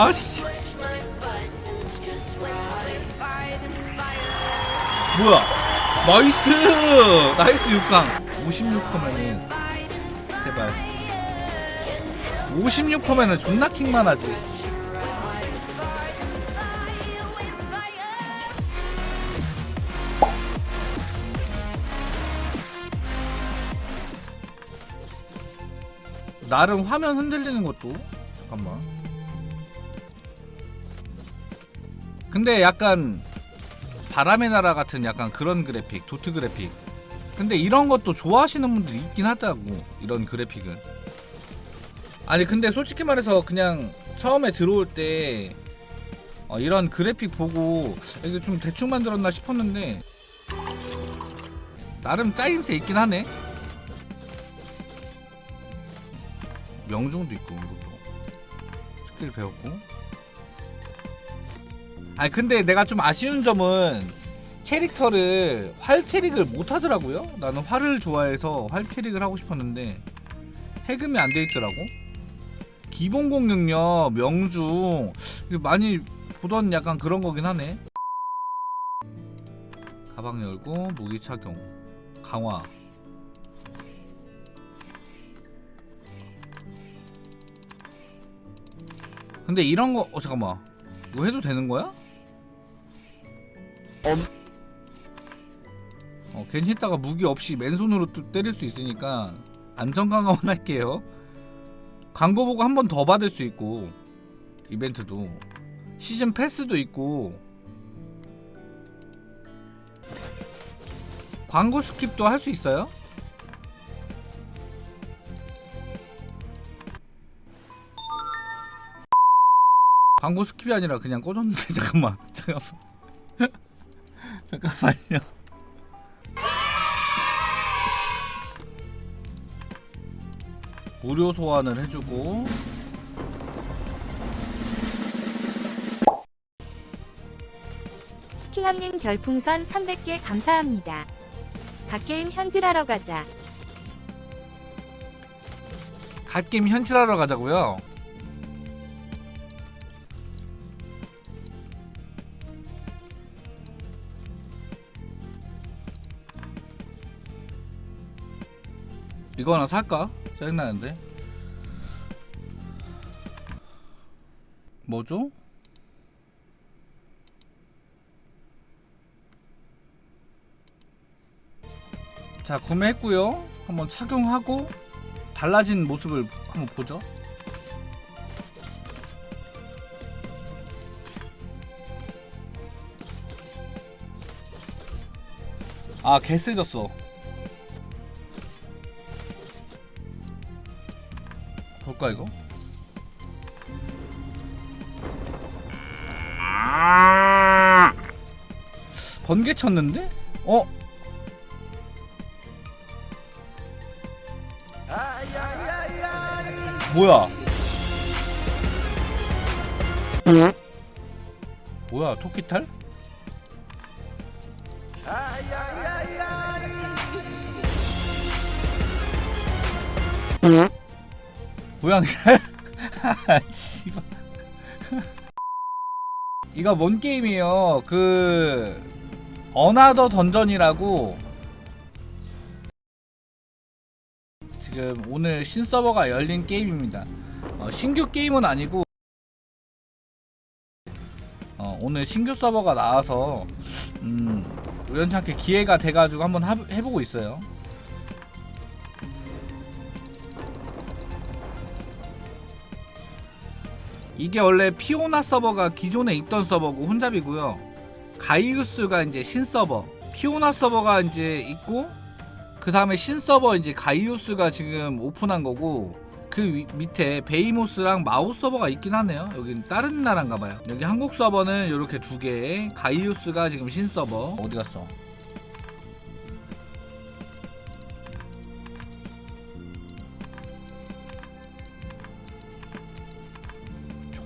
아씨. 뭐야? 나이스! 나이스 6강. 56%면은 제발. 56%면은 존나 킹만 하지 나름 화면 흔들리는 것도. 잠깐만. 근데 약간 바람의 나라 같은 약간 그런 그래픽 도트 그래픽. 근데 이런 것도 좋아하시는 분들이 있긴 하다고 이런 그래픽은. 아니 근데 솔직히 말해서 그냥 처음에 들어올 때 어, 이런 그래픽 보고 이게 좀 대충 만들었나 싶었는데 나름 짜임새 있긴 하네 명중도 있고 이것도 스킬 배웠고 아니 근데 내가 좀 아쉬운 점은 캐릭터를 활 캐릭을 못 하더라고요. 나는 활을 좋아해서 활 캐릭을 하고 싶었는데 해금이 안 돼 있더라고. 기본 공격력 명중 많이 보던 약간 그런 거긴 하네. 가방 열고 무기 착용 강화. 근데 이런 거 어 잠깐만 이거 해도 되는 거야? 어, 괜히 했다가 무기 없이 맨손으로 또 때릴 수 있으니까 안전 강화만 할게요. 광고 보고 한 번 더 받을 수 있고 이벤트도 시즌 패스도 있고 광고 스킵도 할 수 있어요? 광고 스킵이 아니라 그냥 꺼졌는데 잠깐만 잠깐만 잠깐만요. 무료 소환을 해주고 킹함님 별풍선 300개 감사합니다. 갓게임 현질하러 가자. 갓게임 현실하러 가자고요. 이거 하나 살까? 짜증나는데. 뭐죠? 자 구매했고요. 한번 착용하고 달라진 모습을 한번 보죠. 아, 개 세졌어. 볼까 이거? 번개 쳤는데? 어? 뭐야? 뭐야 토끼탈? 고양이탈? 씨발. 이거 뭔 게임이에요? 그 어나더 던전이라고 지금 오늘 신서버가 열린 게임입니다. 어, 신규 게임은 아니고 어, 오늘 신규 서버가 나와서 음, 우연찮게 기회가 돼가지고 한번 하- 해보고 있어요. 이게 원래 피오나 서버가 기존에 있던 서버고 혼잡이고요. 가이우스가 이제 신 서버, 피오나 서버가 이제 있고 그 다음에 신 서버 이제 가이우스가 지금 오픈한 거고 그 위- 밑에 베이모스랑 마우 서버가 있긴 하네요. 여긴 다른 나라인가 봐요. 여기 한국 서버는 이렇게 두 개, 가이우스가 지금 신 서버 어디 갔어?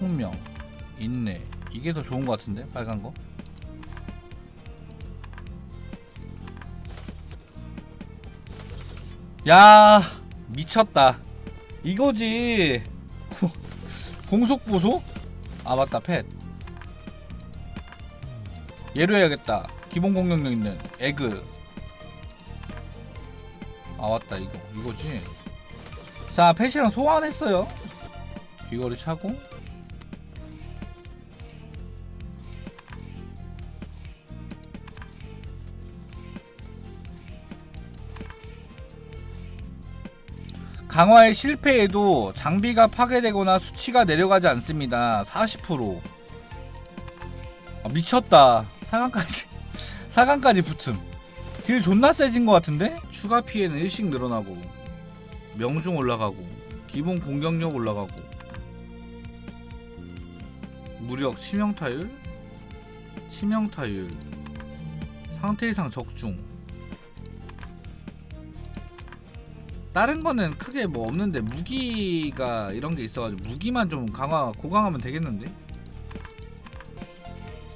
총명, 인내. 이게 더 좋은 것 같은데? 빨간 거? 야 미쳤다. 이거지. 공속 보소? 아 맞다. 펫. 얘로 해야겠다. 기본 공격력 있는 에그. 아 맞다. 이거 이거지. 자 펫이랑 소환했어요. 귀걸이 차고 강화에 실패해도 장비가 파괴되거나 수치가 내려가지 않습니다. 40%. 아, 미쳤다. 4강까지 4강까지 붙음. 딜 존나 세진 것 같은데? 추가 피해는 일씩 늘어나고 명중 올라가고 기본 공격력 올라가고 무력 치명타율 치명타율 상태 이상 적중 다른 거는 크게 뭐 없는데 무기가 이런 게 있어가지고 무기만 좀 강화 고강하면 되겠는데?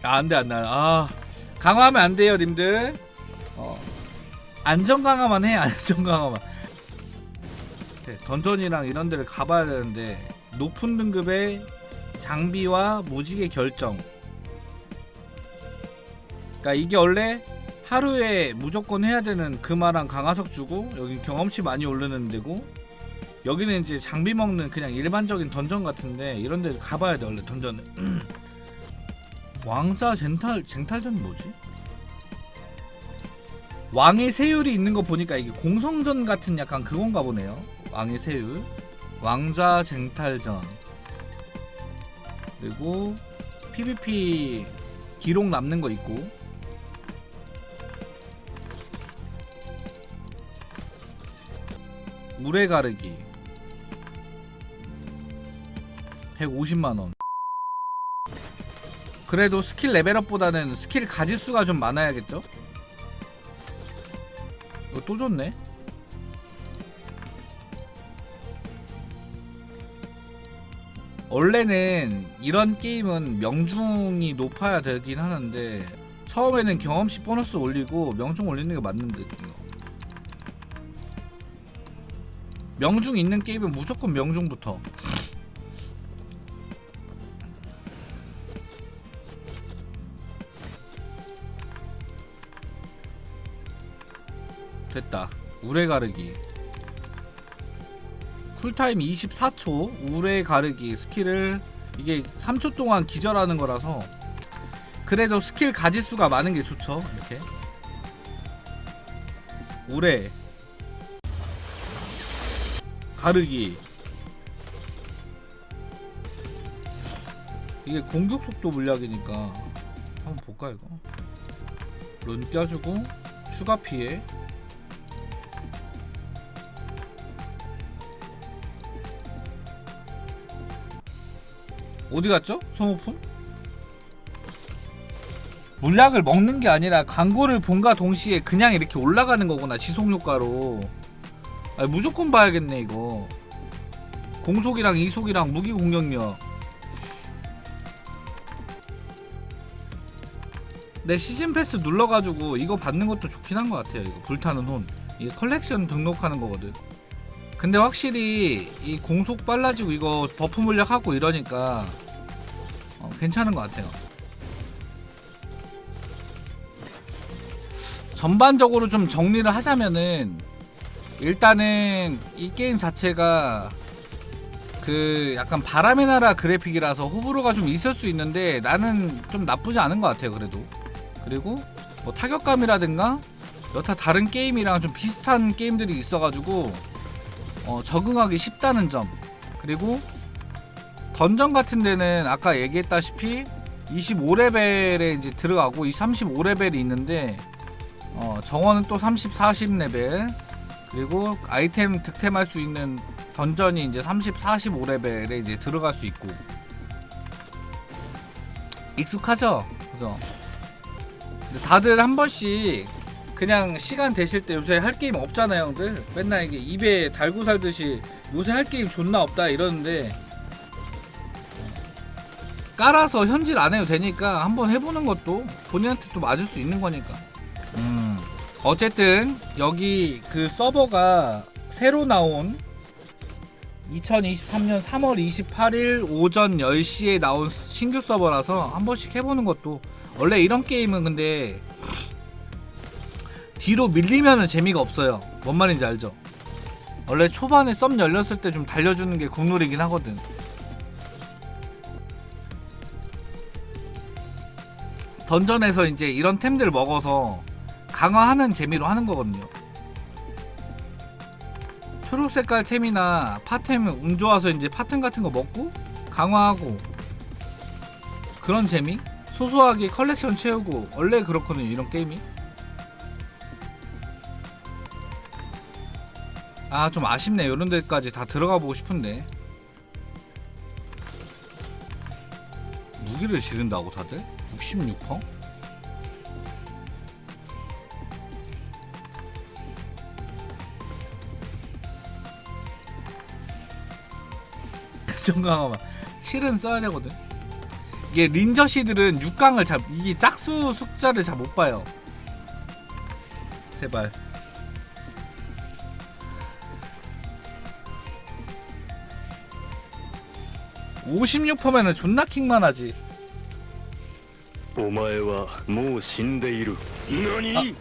아, 안돼 안돼. 아 강화하면 안 돼요 님들. 어. 안전 강화만 해 안전 강화만. 네, 던전이랑 이런 데를 가봐야 되는데 높은 등급의 장비와 무지개 결정. 그러니까 이게 원래 하루에 무조건 해야 되는 금화랑 강화석 주고 여기 경험치 많이 오르는 데고 여기는 이제 장비 먹는 그냥 일반적인 던전 같은데 이런 데 가봐야 돼 원래 던전은 왕자 쟁탈 쟁탈전 뭐지? 왕의 세율이 있는 거 보니까 이게 공성전 같은 약간 그건가 보네요. 왕의 세율. 왕자 쟁탈전. 그리고 PVP 기록 남는 거 있고 물에 가르기. 150만원. 그래도 스킬 레벨업보다는 스킬 가지수가 좀 많아야겠죠? 이거 또 줬네? 원래는 이런 게임은 명중이 높아야 되긴 하는데 처음에는 경험치 보너스 올리고 명중 올리는 게 맞는데 명중 있는 게임은 무조건 명중부터. 됐다. 우레 가르기. 쿨타임 24초 우레 가르기 스킬을 이게 3초 동안 기절하는 거라서 그래도 스킬 가지수가 많은 게 좋죠 이렇게. 우레 가르기 이게 공격 속도 물약이니까 한번 볼까 이거 룬 껴주고 추가 피해 어디 갔죠? 소모품? 물약을 먹는 게 아니라 광고를 본과 동시에 그냥 이렇게 올라가는 거구나 지속 효과로 아, 무조건 봐야겠네 이거. 공속이랑 이속이랑 무기 공격력. 내 시즌 패스 눌러가지고 이거 받는 것도 좋긴 한 것 같아요 이거. 불타는 혼. 이게 컬렉션 등록하는 거거든. 근데 확실히 이 공속 빨라지고 이거 버프 물약하고 이러니까 어, 괜찮은 것 같아요. 전반적으로 좀 정리를 하자면은 일단은 이 게임 자체가 그 약간 바람의 나라 그래픽이라서 호불호가 좀 있을 수 있는데 나는 좀 나쁘지 않은 것 같아요 그래도. 그리고 뭐 타격감이라든가 여타 다른 게임이랑 좀 비슷한 게임들이 있어가지고 어, 적응하기 쉽다는 점. 그리고 던전 같은 데는 아까 얘기했다시피 25레벨에 이제 들어가고 이 35레벨이 있는데 어, 정원은 또 30, 40레벨 그리고 아이템 득템할 수 있는 던전이 이제 30, 45레벨에 이제 들어갈 수 있고 익숙하죠? 그죠? 다들 한 번씩 그냥 시간 되실 때 요새 할 게임 없잖아요, 형들. 맨날 이게 입에 달고 살듯이 요새 할 게임 존나 없다 이러는데 깔아서 현질 안 해도 되니까 한번 해보는 것도 본인한테 또 맞을 수 있는 거니까. 음. 어쨌든 여기 그 서버가 새로 나온 2023년 3월 28일 오전 10시에 나온 신규 서버라서 한 번씩 해보는 것도 원래 이런 게임은 근데 뒤로 밀리면은 재미가 없어요. 뭔 말인지 알죠? 원래 초반에 썸 열렸을 때 좀 달려주는 게 국룰이긴 하거든. 던전에서 이제 이런 템들 먹어서 강화하는 재미로 하는 거거든요. 초록 색깔 템이나 파템 운 좋아서 이제 파템 같은 거 먹고 강화하고 그런 재미? 소소하게 컬렉션 채우고 원래 그렇거든요 이런 게임이 아 좀 아쉽네 이런 데까지 다 들어가 보고 싶은데 무기를 지른다고 다들? 66%? 정강화만 실은 써야 되거든 이게 린저시들은 6강을 잘 이게 짝수 숫자를 잘 못 봐요 제발 (56%면은) 존나 킹만 하지 お前はもう死んでいる何、